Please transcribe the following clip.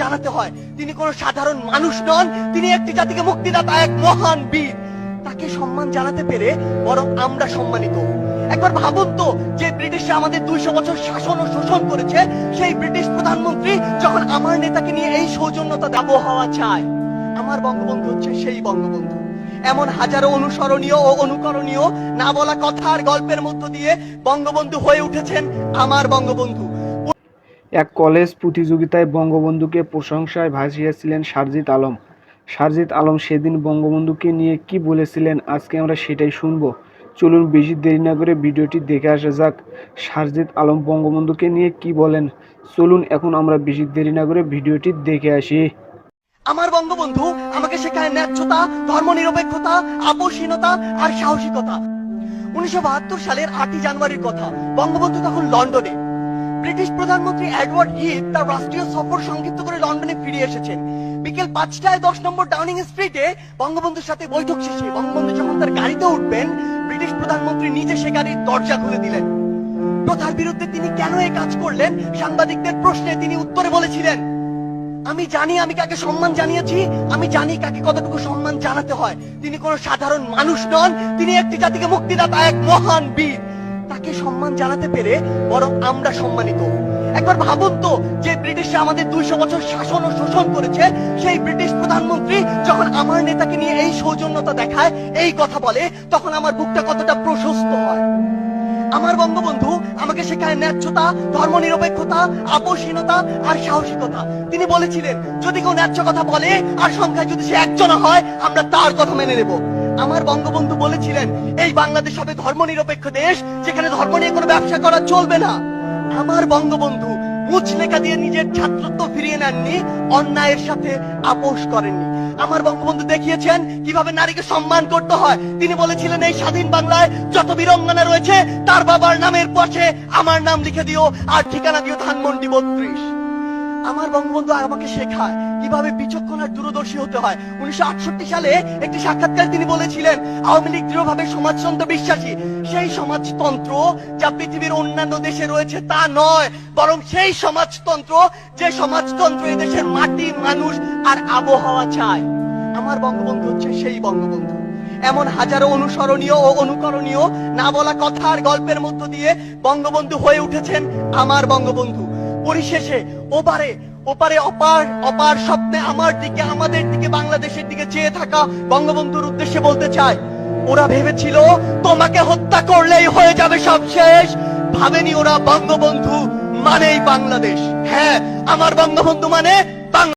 জানাতে হয়। তিনি কোনো সাধারণ মানুষ নন, তিনি একটি জাতিকে মুক্তিদাতা, এক মহান বীর। তাকে সম্মান জানাতে পেরে বরং আমরা সম্মানিত। একবার ভাবুন তো, যে ব্রিটিশরা আমাদের দুইশো বছর শাসন ও শোষণ করেছে, সেই ব্রিটিশ প্রধানমন্ত্রী যখন আমার নেতাকে নিয়ে এই সৌজন্যতা আবহাওয়া চায়, আমার বঙ্গবন্ধু হচ্ছে সেই বঙ্গবন্ধু। এমন হাজারো অনুসরণীয় ও অনুকরণীয় না বলা কথা আর গল্পের মধ্য দিয়ে বঙ্গবন্ধু হয়ে উঠেছেন আমার বঙ্গবন্ধু। এক কলেজ প্রতিযোগিতায় বঙ্গবন্ধুকে প্রশংসায় ভাসিয়েছিলেন সারজিৎ আলম। সারজিৎ আলম সেদিন বঙ্গবন্ধুকে নিয়ে কি বলেছিলেন আজকে আমরা সেটাই শুনব। চলুন বেশি দেরি না করে ভিডিওটি দেখে আসা যাক, সারজিৎ আলম বঙ্গবন্ধুকে নিয়ে কি বলেন। চলুন এখন আমরা বেশি দেরি না করে ভিডিওটি দেখে আসি। আমার বঙ্গবন্ধু, আমাকে শেখায় ন্যায্যতা, ধর্মনিরপেক্ষতা, আপোষহীনতা আর সাহসিকতা। উনিশশো বাহাত্তর সালের আটই জানুয়ারির কথা। বঙ্গবন্ধু তখন লন্ডনে। ব্রিটিশ প্রধানমন্ত্রী এডওয়ার্ড হিথ তার রাষ্ট্রীয় সফর সংক্ষিপ্ত করে লন্ডনে ফিরে এসেছেন। বিকেল পাঁচটায় দশ নম্বর ডাউনিং স্ট্রিটে বঙ্গবন্ধুর সাথে বৈঠক শেষে বঙ্গবন্ধু যখন তার গাড়িতে উঠবেন, ব্রিটিশ প্রধানমন্ত্রী নিজে সে গাড়ির দরজা খুলে দিলেন। প্রথার বিরুদ্ধে তিনি কেন এই কাজ করলেন, সাংবাদিকদের প্রশ্নে তিনি উত্তরে বলেছিলেন, আমি জানি আমি কাকে সম্মান জানিয়েছি, আমি জানি কাকে কতটুকু সম্মান জানাতে হয়। তিনি কোনো সাধারণ মানুষ নন, তিনি একটি জাতিকে মুক্তিদাতা, এক মহান বীর। তাকে সম্মান জানাতে পেরে বরং আমরা সম্মানিত। একবার ভাবুন তো, যে ব্রিটিশরা আমাদের দুইশো বছর শাসন ও শোষণ করেছে, সেই ব্রিটিশ প্রধানমন্ত্রী যখন আমার নেতাকে নিয়ে এই সৌজন্যতা দেখায়, এই কথা বলে, তখন আমার বুকটা কতটা প্রশস্ত হয়। আমার বঙ্গবন্ধু আমাকে শেখায় ন্যায্যতা, ধর্মনিরপেক্ষতা, আপোষহীনতা আর সাহসিকতা। তিনি বলেছিলেন, যদি কেউ ন্যায্য কথা বলে আর সংখ্যায় যদি সে একজন হয়, আমরা তার কথা মেনে নেব। আমার বঙ্গবন্ধু বলেছিলেন, এই বাংলাদেশ হবে ধর্মনিরপেক্ষ দেশ, যেখানে ধর্ম নিয়ে কোনো ব্যবসা করা চলবে না। আমার বঙ্গবন্ধু মুচলেখা দিয়ে নিজের ছাত্রত্ব ফিরিয়ে নেননি, অন্যায়ের সাথে আপোষ করেননি। আমার বঙ্গবন্ধু দেখিয়েছেন কীভাবে নারীকে সম্মান করতে হয়। তিনি বলেছিলেন, এই স্বাধীন বাংলায় যত বীরঙ্গনা রয়েছে, তার বাবার নামের পাশে আমার নাম লিখে দিও, আর ঠিকানা দিও ধানমন্ডি বত্রিশ। আমার বঙ্গবন্ধু আমাকে শেখায় কীভাবে বিচক্ষণ আর দূরদর্শী হতে হয়। উনিশশো আটষট্টি সালে একটি সাক্ষাৎকারে তিনি বলেছিলেন, আওয়ামী লীগ দৃঢ়ভাবে সমাজতন্ত্র বিশ্বাসী। সেই সমাজতন্ত্র যা পৃথিবীর অন্যান্য দেশে রয়েছে তা নয়, বরং সেই সমাজতন্ত্র যে সমাজতন্ত্র এদেশের মাটি, মানুষ আর আবহাওয়া চায়। আমার বঙ্গবন্ধু হচ্ছে সেই বঙ্গবন্ধু। এমন হাজারো অনুসরণীয় ও অনুকরণীয় না বলা কথা আর গল্পের মধ্য দিয়ে বঙ্গবন্ধু হয়ে উঠেছেন আমার বঙ্গবন্ধু। পরিশেষে ওপারে ওপারে অপার অপার স্বপ্নে আমার দিকে, আমাদের দিকে, বাংলাদেশের দিকে চেয়ে থাকা বঙ্গবন্ধুর উদ্দেশ্যে বলতে চাই, ওরা ভেবেছিল তোমাকে হত্যা করলেই হয়ে যাবে সব শেষ। ভাবেনি ওরা বঙ্গবন্ধু মানেই বাংলাদেশ। হ্যাঁ আমার বঙ্গবন্ধু মানে